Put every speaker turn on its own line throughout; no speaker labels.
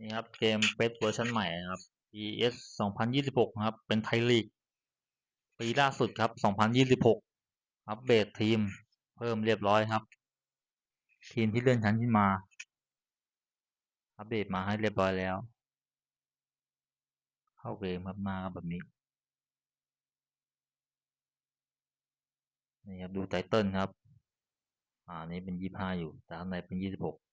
นี่ครับเกมเปสเวอร์ชันใหม่นะครับ PS 2026นะครับ เป็นไทยลีก ปีล่าสุดครับ 2026 อัปเดตทีม เพิ่มเรียบร้อยครับ ทีมที่เลื่อนชั้นขึ้นมา อัปเดตมาให้เรียบร้อยแล้ว เข้าเกมครับมาแบบนี้ นี่ครับดูไตเติลครับ อ่านี่เป็น 25 อยู่ แต่ข้างในเป็น 26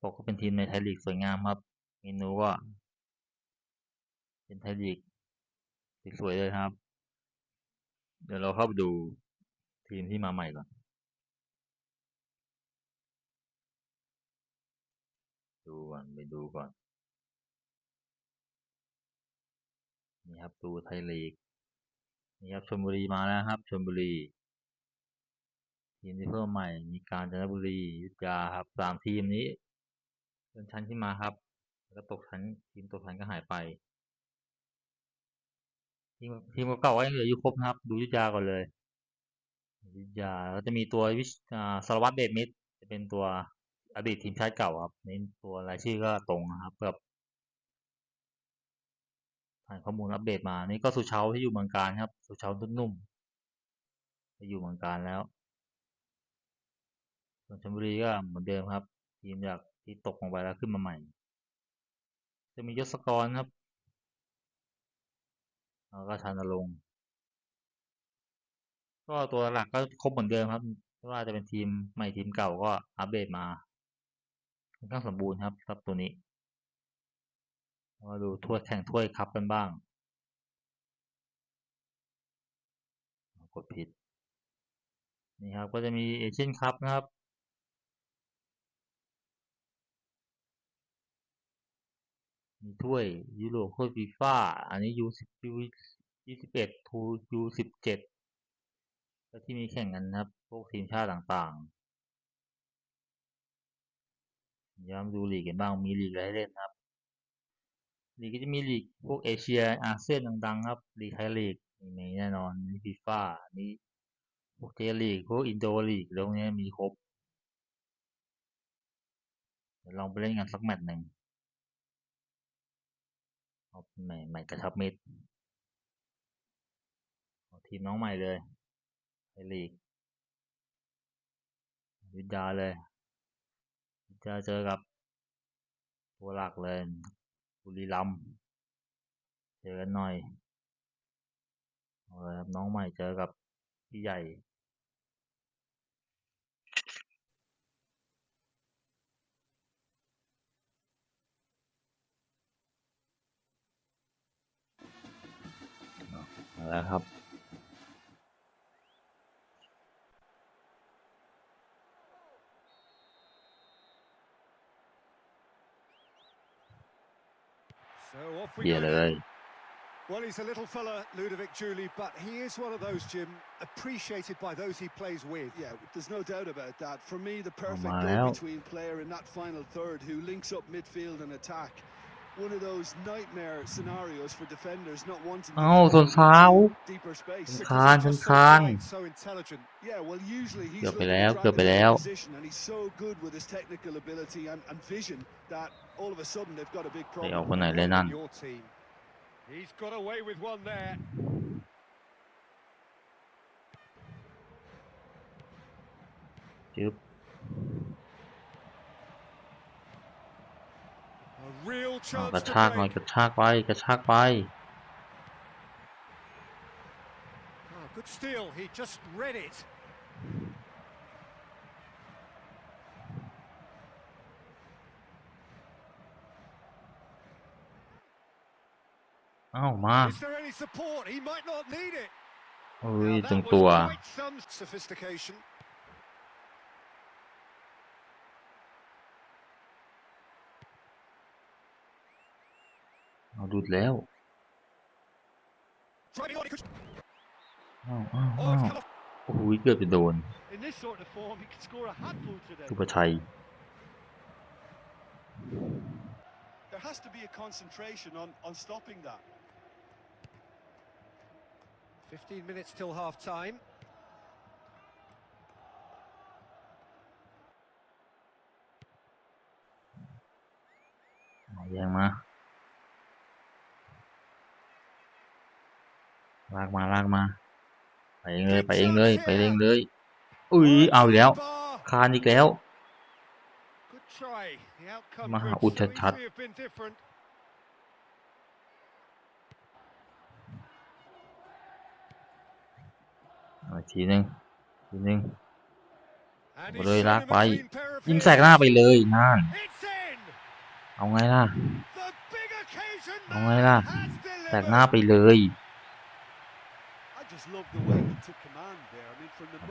ปกก็เป็นทีมในไทยลีกสวยงามครับ เมนูก็เป็นไทยลีกสวยเลยครับ เดี๋ยวเราเข้าไปดูทีมที่มาใหม่ก่อน ดูก่อนไปดูก่อน นี่ครับดูไทยลีก นี่ครับชลบุรีมาแล้วครับชลบุรี ทีมที่เพิ่มใหม่ มีกาญจนบุรียุทธยาครับสามทีมนี้ เลื่อนชั้นขึ้นมาครับ แล้วก็ตกชั้นทีมตกชั้นก็หายไปทีมทีมเก่าๆก็ยังเหลืออยู่ครบนะครับ ดูยุธยาก่อนเลยยุธยาแล้วจะมีตัววิชสารวัตรเดชมิตรจะเป็นตัวอดีตทีมชาติเก่าครับนี่ตัวรายชื่อก็ตรงนะครับกับผ่านข้อมูลอัปเดตมานี่ก็สุเชาที่อยู่เมืองการครับ สุเชานุ่มไปอยู่เมืองการแล้วส่วนชลบุรีก็เหมือนเดิมครับ ทีมจาก ที่ตกลงไปแล้วขึ้นมาใหม่ จะมียศกรครับแล้วก็ชานรงก็ตัวหลักก็ครบเหมือนเดิมครับไม่ว่าจะเป็นทีมใหม่ทีมเก่าก็อัปเดตมาค่อนข้างสมบูรณ์ครับครับตัวนี้มาดูถ้วยแข่งถ้วยคัพกันบ้างกดผิดนี่ครับก็จะมีเอเชียนคัพนะครับ มีถ้วยยุโรถ้วยฟีฟ่าอันนี้ยูสิบยูยี่สิบเอ็ดทูยูสิบเจ็ดแล้วที่มีแข่งกันนะครับ พวกทีมชาติต่างๆย้ำดูลีกกันบ้าง มีลีกอะไรให้เล่นครับ ลีกก็จะมีลีกพวกเอเชียอาเซียนดังๆ ครับ ลีกไทยลีกมีแน่นอนมีฟีฟ่ามีพวกเจลีก พวกอินโดลีกแล้วพวกนี้มีครบเดี๋ยวลองไปเล่นกันสักแมตช์หนึ่ง ใหม่ใหม่กระชับมิตรทีมน้องใหม่เลยไทยลีกวิทยาเลยวิทยาเจอกับ ตัวหลักเลยบุรีรัมเจอกันหน่อยเอาเลยครับน้องใหม่เจอกับพี่ใหญ่ มาแล้วครับ
So off we
เบีย
go
ร์เล
then.
ย
Well, he's a little fella, Ludovic Julie, but he is one of those, Jim, appreciated by those he plays with.
Yeah, there's no doubt about that. For me, the perfect
my hell.
go-between player in that final third who links up midfield and attack. One of those nightmare scenarios for defenders not wanting to
เอ้า
fall
ส่วนเท้า
into deeper space.
ส่วน
Because
คาน
he's
ส่วน
just so
คาน
bright, so intelligent.
Yeah, well, usually he's
เกือบไป
looking
แล้ว
to
เกือบ
drive
ไป
the
แล้ว
position, and he's so good with his technical ability and, and vision that all of a sudden they've got a big
ไปเอา
problem.
คนไหนเลยนั่น
Your team. He's got away with one there.
จึ๊ อ่า
chance
กระ
to
ชากหน่อย
break.
กระชากไปกระชากไป
Oh, good steal. He just read it.
เอ้ามา
Is there any support? He might not need it.
เอ้ย
Now,
ตรง
that
ตัว
was quite some sophistication.
เอาดูดแล้ว
Driving on, he could...
เอ้าเอ้า
Oh,
เอ้า
it's come off.
โอ้โหเกือบจะโดน
In this sort of form, he could score a handful today.
สุประชัย
There has to be a concentration on, on stopping that.
15 minutes till half time.
เอาแยงมา ลากมาลากมา ไปเองเลยไปเองเลยไปเองเลย อุ้ยเอาอีกแล้ว คานอีกแล้ว
Good try. The outcome
มาหา
could
อุดชัด
easily have been different.
ๆเอาอีกทีหนึงทีหนึง
And
เอา
he's
เลย
shown
ลาก
him a
ไป
clean pair of
ยิงแสกหน้า
heels.
ไปเลยนั่น
It's in.
เอาไงล่ะ
The big occasion
เอา
man
ไงล่ะ
has
แสกหน้า
delivered.
ไปเลย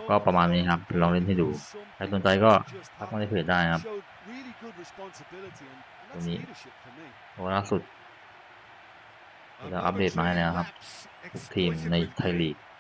ก็
moment
ประมาณ
he
นี้
got
ครับ
on the
ลอง
ball,
เล่นให้ดู
something
ใครสนใจก็
just
ทักมาใน
happened.
เพจได้นะครับ
Showed really good responsibility, and, and
ตัว
that's
นี้
leadership for me.
ตัวล่าสุด
A
เราอัปเดตมาให้แล้วครับ
momentary lapse
ทุกทีมในไทยลีก
exploited with